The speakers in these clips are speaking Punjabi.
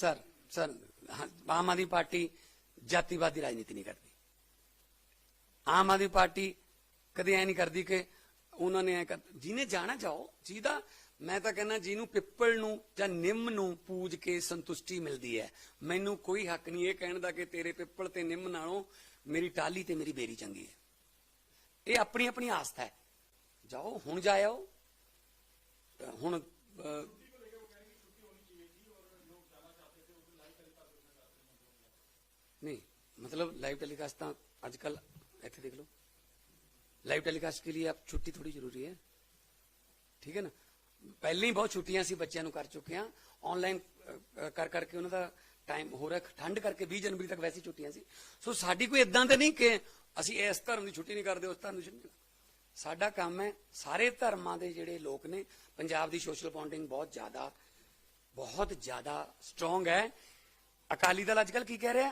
ਸਰ ਸਰ ਹਾਂ, ਆਮ ਆਦਮੀ ਪਾਰਟੀ ਜਾਤੀਵਾਦੀ ਰਾਜਨੀਤੀ ਨਹੀਂ ਕਰਦੀ। ਆਮ ਆਦਮੀ ਪਾਰਟੀ ਕਦੇ ਐ ਨਹੀਂ ਕਰਦੀ ਕਿ ਉਹਨਾਂ ਨੇ ਐ ਕਰ ਜਿਹਨੇ ਜਾਣਾ ਜਾਓ ਜਿਹਦਾ ਮੈਂ ਤਾਂ ਕਹਿੰਦਾ ਜਿਹਨੂੰ ਪਿੱਪਲ ਨੂੰ ਜਾਂ ਨਿੰਮ ਨੂੰ ਪੂਜ ਕੇ ਸੰਤੁਸ਼ਟੀ ਮਿਲਦੀ ਹੈ। ਮੈਨੂੰ ਕੋਈ ਹੱਕ ਨਹੀਂ ਇਹ ਕਹਿਣ ਦਾ ਕਿ ਤੇਰੇ ਪਿੱਪਲ ਤੇ ਨਿੰਮ ਨਾਲੋਂ ਮੇਰੀ ਟਾਲੀ ਤੇ ਮੇਰੀ ਬੇਰੀ ਚੰਗੀ ਹੈ। ਇਹ ਆਪਣੀ ਆਪਣੀ ਆਸਥਾ ਹੈ। ਜਾਓ ਹੁਣ ਜਾਇਓ। ਹੁਣ ਅਹ, नहीं मतलब लाइव टेलीकास्ट ਤਾਂ आजकल ऐसे देख लो लाइव टेलीकास्ट के लिए अब छुट्टी थोड़ी जरूरी है ਠੀਕ ਹੈ ਨਾ ਪਹਿਲਾਂ ਹੀ ਬਹੁਤ ਛੁੱਟੀਆਂ ਸੀ ਬੱਚਿਆਂ ਨੂੰ ਕਰ ਚੁੱਕੇ ਆ ਆਨਲਾਈਨ ਕਰ ਕਰਕੇ ਉਹਨਾਂ ਦਾ ਟਾਈਮ ਹੋ ਰਿਹਾ ਠੰਡ ਕਰਕੇ 20 ਜਨਵਰੀ ਤੱਕ ਵੈਸੀ ਛੁੱਟੀਆਂ ਸੀ ਸੋ ਸਾਡੀ ਕੋਈ ਇਦਾਂ ਤੇ ਨਹੀਂ ਕਿ ਅਸੀਂ ਇਸ ਧਰਮ ਦੀ ਛੁੱਟੀ ਨਹੀਂ ਕਰਦੇ ਉਸ ਧਰਮ ਦੀ ਛੁੱਟੀ ਨਹੀਂ ਸਾਡਾ ਕੰਮ ਹੈ ਸਾਰੇ ਧਰਮਾਂ ਦੇ ਜਿਹੜੇ ਲੋਕ ਨੇ ਪੰਜਾਬ ਦੀ ਸੋਸ਼ਲ ਬੌਂਡਿੰਗ ਬਹੁਤ ਜ਼ਿਆਦਾ ਬਹੁਤ ਜ਼ਿਆਦਾ ਸਟਰੋਂਗ ਹੈ ਅਕਾਲੀ ਦਲ ਅੱਜਕੱਲ ਕੀ ਕਹਿ ਰਿਹਾ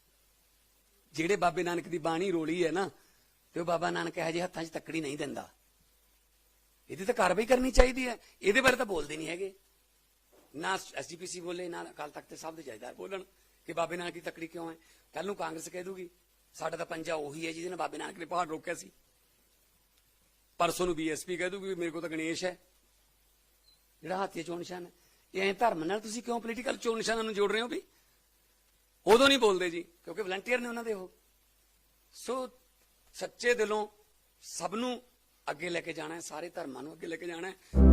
ਜਿਹੜੇ ਬਾਬੇ ਨਾਨਕ ਦੀ ਬਾਣੀ ਰੋਲੀ ਹੈ ਨਾ, ਤੇ ਉਹ ਬਾਬਾ ਨਾਨਕ ਇਹੋ ਜਿਹੇ ਹੱਥਾਂ 'ਚ ਤੱਕੜੀ ਨਹੀਂ ਦਿੰਦਾ। ਇਹਦੀ ਤਾਂ ਕਾਰਵਾਈ ਕਰਨੀ ਚਾਹੀਦੀ ਹੈ। ਇਹਦੇ ਬਾਰੇ ਤਾਂ ਬੋਲਦੇ ਨਹੀਂ ਹੈਗੇ। ਨਾ ਐਸਜੀਪੀਸੀ ਬੋਲੇ, ਨਾ ਅਕਾਲ ਤਖਤ ਦੇ ਸਭ ਦੇ ਜਾਇਦਾਰ ਬੋਲਣ ਕਿ ਬਾਬੇ ਨਾਨਕ ਦੀ ਤੱਕੜੀ ਕਿਉਂ ਹੈ। ਕੱਲ ਨੂੰ ਕਾਂਗਰਸ ਕਹਿ ਦੂਗੀ, ਸਾਡਾ ਤਾਂ ਪੰਜਾ ਉਹੀ ਹੈ ਜਿਹਦੇ ਨਾਲ ਬਾਬੇ ਨਾਨਕ ਨੇ ਪਹਾੜ ਰੋਕਿਆ ਸੀ। ਪਰਸੋਂ ਨੂੰ ਬੀਐਸਪੀ ਕਹਿ ਦੂਗੀ ਵੀ ਮੇਰੇ ਕੋਲ ਤਾਂ ਗਣੇਸ਼ ਹੈ। ਜਿਹੜਾ ਹਾਥੀ ਚੋਣ ਨਿਸ਼ਾਨ ਹੈ। ਇਹ ਧਰਮ ਨਾਲ ਤੁਸੀਂ ਕਿਉਂ ਪੋਲੀਟੀਕਲ ਚੋਣ ਨਿਸ਼ਾਨਾਂ ਨੂੰ ਜੋੜ ਰਹੇ ਹੋ ਵੀ? ਉਦੋਂ ਨਹੀਂ ਬੋਲਦੇ ਜੀ, ਕਿਉਂਕਿ ਵਲੰਟੀਅਰ ਨੇ ਉਹਨਾਂ ਦੇ ਉਹ। ਸੋ ਸੱਚੇ ਦਿਲੋਂ ਸਭ ਨੂੰ ਅੱਗੇ ਲੈ ਕੇ ਜਾਣਾ ਹੈ, ਸਾਰੇ ਧਰਮਾਂ ਨੂੰ ਅੱਗੇ ਲੈ ਕੇ ਜਾਣਾ ਹੈ।